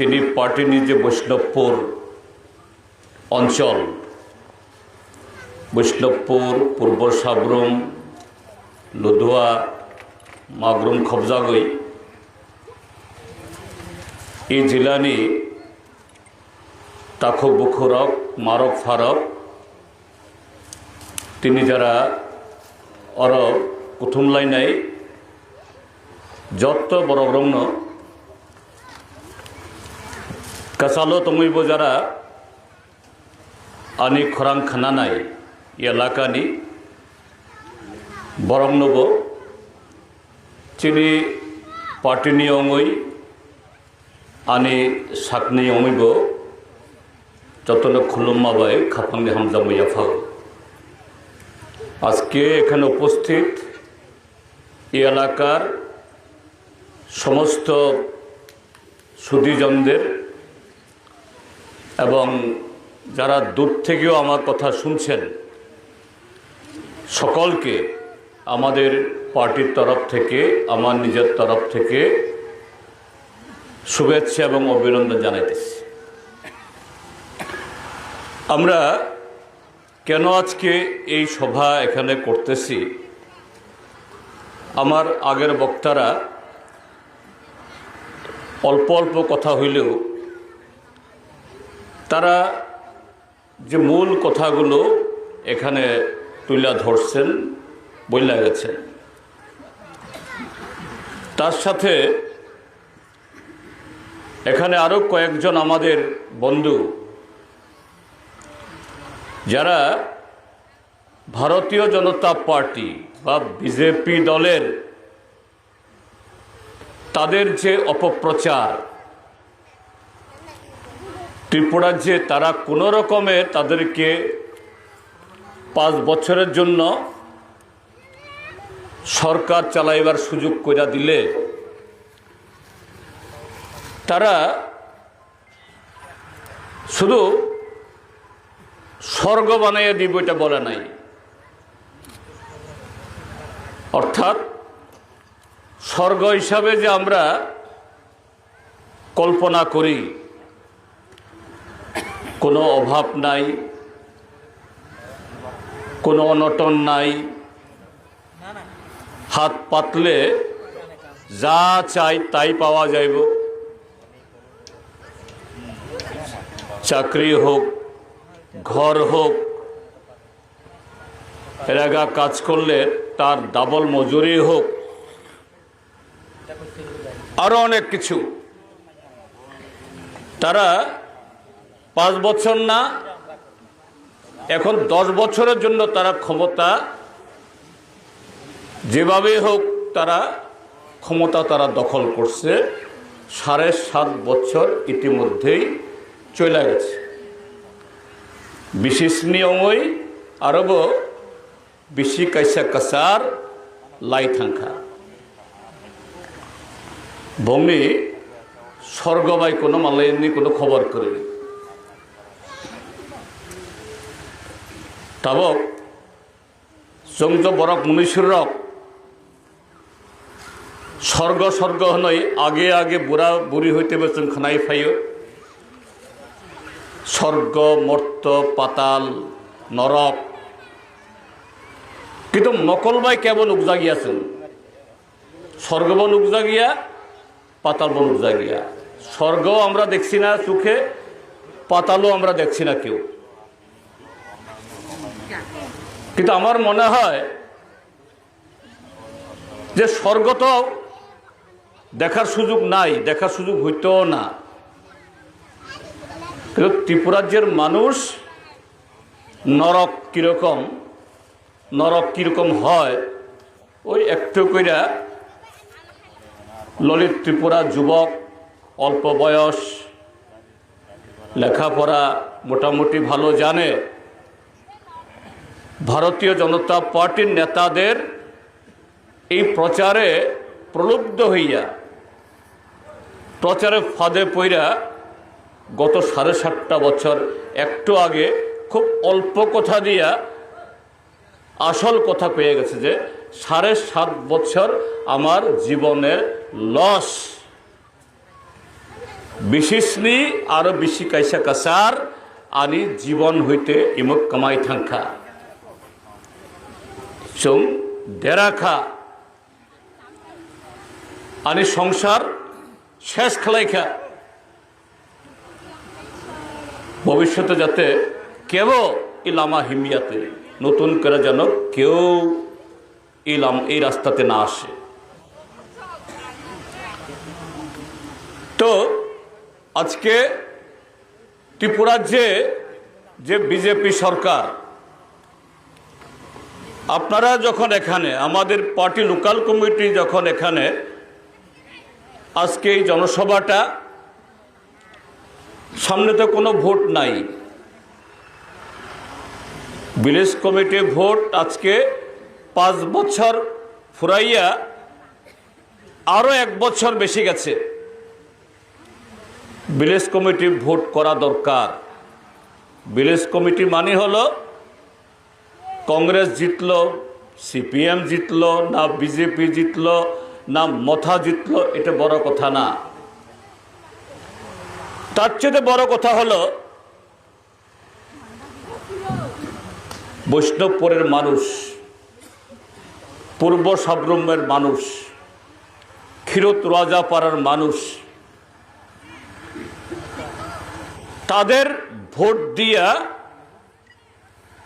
চিনি পার্টি নিজে বৈষ্ণবপুর অঞ্চল, বৈষ্ণবপুর, পূর্ব সাবরুম লুধুয়া মাগরুম খবজাগৈ এই জিলানি তাখো বুখুরক, মারক, ফারক, তিনি যারা অর প্রথম লাইনাই যত বড় ব্রহ্ম কাসালো তমৈব যারা আনি খরাং খানানাই এলাকানি বরং নব, চিনি পার্টিনি অঙ্গই আনি সাকনি অমিব যতন খুলুম্মাবাই খাপাংনি হামজা মৈয়াফাগ আজকে এখানে উপস্থিত এই এলাকার সমস্ত সুদীজনদের এবং যারা দূর থেকেও আমার কথা শুনছেন, সকলকে আমাদের পার্টির তরফ থেকে, আমার নিজের তরফ থেকে শুভেচ্ছা এবং অভিনন্দন জানাইতেছি। আমরা কেন আজকে এই সভা এখানে করতেছি? আমার আগের বক্তারা অল্প অল্প কথা হইলেও তারা যে মূল কথাগুলো এখানে তুলে ধরছেন, বইলা গেছেন তার সাথে এখানে আরও কয়েকজন আমাদের বন্ধু, যারা ভারতীয় জনতা পার্টি বা বিজেপি দলের তাদের যে অপপ্রচার ত্রিপুরার যে তারা কোনো রকমের তাদেরকে পাঁচ বছরের জন্য সরকার চালাইবার সুযোগ করে দিলে, তারা শুধু স্বর্গ বানাইয়া দিব এটা বলে নাই। অর্থাৎ স্বর্গ হিসাবে যে আমরা কল্পনা করি কোনো অভাব নাই, কোনো অনটন নাই। হাত পাতলে যা চাই তাই পাওয়া যাইব। চাকরি হোক, ঘর হোক এলাকা কাজ করলে তার ডাবল মজুরি হোক। আরও অনেক কিছু। তারা পাঁচ বছর না, এখন দশ বছরের জন্য তারা ক্ষমতা যেভাবে হোক তারা ক্ষমতা তারা দখল করছে, সাড়ে সাত বছর ইতিমধ্যেই চলে গেছে। বিশেষ নিয়মই আরব বেশি কাইসা কাসার লাই থাঙ্কা বংনি স্বর্গবাই কোনো মালাইনি, কোনো খবর করেনি। তাবক জংজ বরক মনীশ্বরক স্বর্গ স্বর্গ হনই আগে আগে বুড়া, বুড়ি হইতে বেছেন খানাই ফাইও। স্বর্গ, মর্ত, পাতাল, নরক। কিন্তু মকলবাই কেবল উগজাগিয়াছেন স্বর্গবন উগজাগিয়া পাতাল বন উগজাগিয়া স্বর্গ আমরা দেখছি না চোখে পাতালও আমরা দেখছি না কেউ। কিন্তু আমার মনে হয় যে স্বর্গ তো দেখার সুযোগ নাই, দেখার সুযোগ হইতেও না। কিন্তু ত্রিপুরাজ্যের মানুষ নরক কীরকম নরক কীরকম হয়, ওই একটু কইরা ললিত ত্রিপুরা যুবক, অল্প বয়স, লেখাপড়া মোটামুটি ভালো জানে। ভারতীয় জনতা পার্টির নেতাদের এই প্রচারে প্রলুব্ধ হইয়া, প্রচারে ফাঁদে পইরা গত সাড়ে সাতটা বছর একটু আগে খুব অল্প কথা দিয়া আসল কথা পেয়ে গেছে যে সাড়ে সাত বছর আমার জীবনের লস। বিশেষনি আরও বেশি কাইসা কাসার, আনি জীবন হইতে ইমক কামাই থাঙ্খা। চং দেরাখা আনি সংসার শেষ খেলাইখা। ভবিষ্যতে যাতে কেউ ইলামা হিমিয়াতে নতুন করে যেন কেউ ইলাম এই রাস্তাতে না আসে। তো আজকে ত্রিপুরার যে যে বিজেপি সরকার আপনারা যখন এখানে, আমাদের পার্টি লোকাল কমিটি যখন এখানে, আজকে এই জনসভাটা, সামনে তো কোনো ভোট নাই। ভিলেজ কমিটি ভোট আজকে পাঁচ বছর ফুরাইয়া আরও এক বছর বেশি গেছে। ভিলেজ কমিটি ভোট করা দরকার। ভিলেজ কমিটি মানে হলো কংগ্রেস জিতল, সিপিএম জিতল, না বিজেপি জিতল, না মথা জিতল, এটা বড় কথা না। তার চেয়ে বড় কথা হলো, বৈষ্ণবপুরের মানুষ, পূর্ব সাব্রহ্মের মানুষ ক্ষীরত রাজাপাড়ার মানুষ, তাদের ভোট দিয়া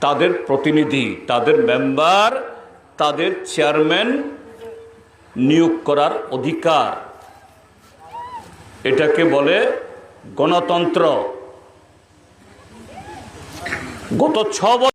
তাদের প্রতিনিধি তাদের মেম্বার তাদের চেয়ারম্যান নিয়োগ করার অধিকার। এটাকে বলে গণতন্ত্র। গত ছ